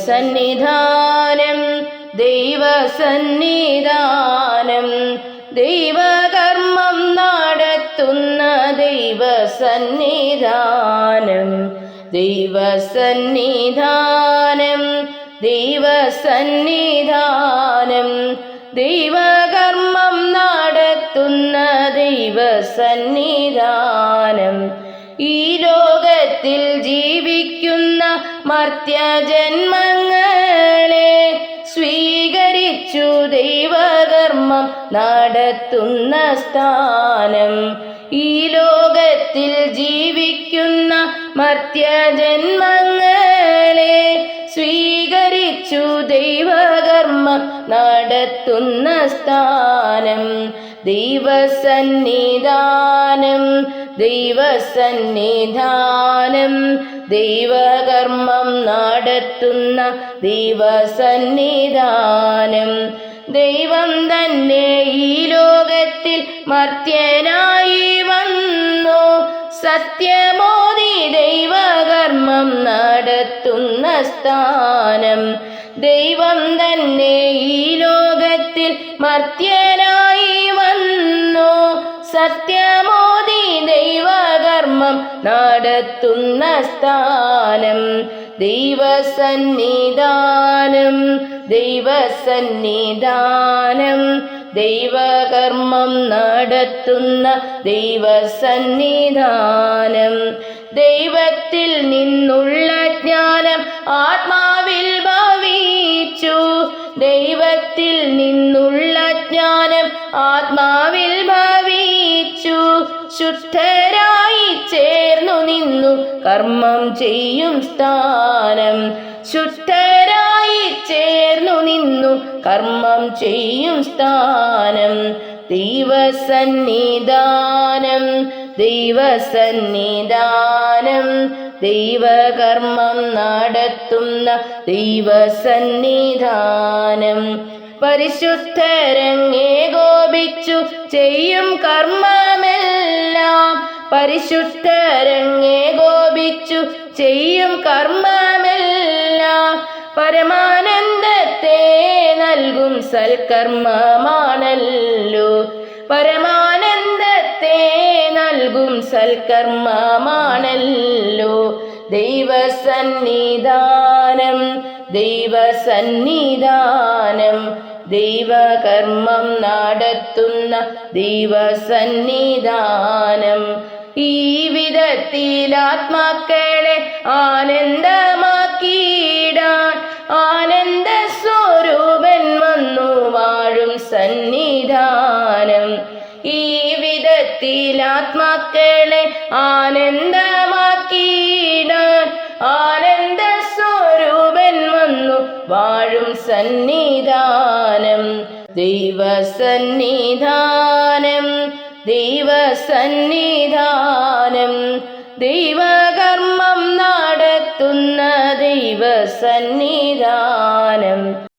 ദൈവസന്നിധാനം ദൈവസന്നിധാനം. ദൈവകർമ്മം നടത്തുന്ന ദൈവസന്നിധാനം. ദൈവസന്നിധാനം ദൈവസന്നിധാനം. ദൈവകർമ്മം നടത്തുന്ന ദൈവസന്നിധാനം. ഈ ലോകത്തിൽ ജീവിക്കുന്ന മർത്യജന്മങ്ങളെ സ്വീകരിച്ചു ദൈവകർമ്മം നടത്തുന്ന സ്ഥാനം. ഈ ലോകത്തിൽ ജീവിക്കുന്ന മർത്യജന്മങ്ങളെ സ്വീകരിച്ചു ദൈവകർമ്മം നടത്തുന്ന സ്ഥാനം. ദൈവസന്നിധാനം ദൈവസന്നിധാനം ദൈവകർമ്മം നടത്തുന്ന ദൈവസന്നിധാനം. ദൈവം തന്നെ ഈ ലോകത്തിൽ മർത്യനായി വന്നു. സത്യമോദി ദൈവകർമ്മം നടത്തുന്ന സ്ഥാനം. ദൈവം തന്നെ ഈ ലോകത്തിൽ മർത്യനായി നടത്തുന്ന സ്ഥാനം ദൈവസന്നിധാനം ദൈവസന്നിധാനം ദൈവകർമ്മം നടത്തുന്ന ദൈവസന്നിധാനം. ദൈവത്തിൽ നിന്നുള്ള ജ്ഞാനം ആത്മാവിൽ ഭവിച്ചു. ദൈവത്തിൽ നിന്നുള്ള ജ്ഞാനം ആത്മാവിൽ ഭവിച്ചു. ശുദ്ധരായി ചേർന്നു നിന്നു കർമ്മം ചെയ്യും സ്ഥാനം. ശുദ്ധരായി ചേർന്നു നിന്നു കർമ്മം ചെയ്യും സ്ഥാനം. ദൈവസന്നിധാനം ദൈവസന്നിധാനം. ദൈവകർമ്മം നടത്തുന്ന ദൈവസന്നിധാനം. പരിശുദ്ധരങ്ങേ ഗോപിച്ചു ചെയ്യും കർമ്മമെല്ലാം പരിശുദ്ധരങ്ങേ ഗോപിച്ചു ചെയ്യും കർമ്മമെല്ലാം. പരമാനന്ദത്തെ നൽകും സൽക്കർമ്മമാണല്ലോ. പരമാനന്ദത്തെ നൽകും സൽക്കർമ്മമാണല്ലോ. ദൈവസന്നിധാനം ദൈവസന്നിധാനം. ദൈവകർമ്മം നടത്തുന്ന ദൈവസന്നിധാനം. ഈ വിധത്തിൽ ആത്മാക്കളെ ആനന്ദമാക്കിയിടാൻ ആനന്ദ സ്വരൂപൻ വന്നു വാഴും സന്നിധാനം. ഈ വിധത്തിൽ ആത്മാക്കളെ ആനന്ദമാക്കിയിടാൻ ആനന്ദ സ്വരൂപൻ വന്നു വാഴും സന്നിധാനം. ദൈവസന്നിധാനം ദൈവസന്നിധാനം. ദൈവകർമ്മം നടത്തുന്ന ദൈവസന്നിധാനം.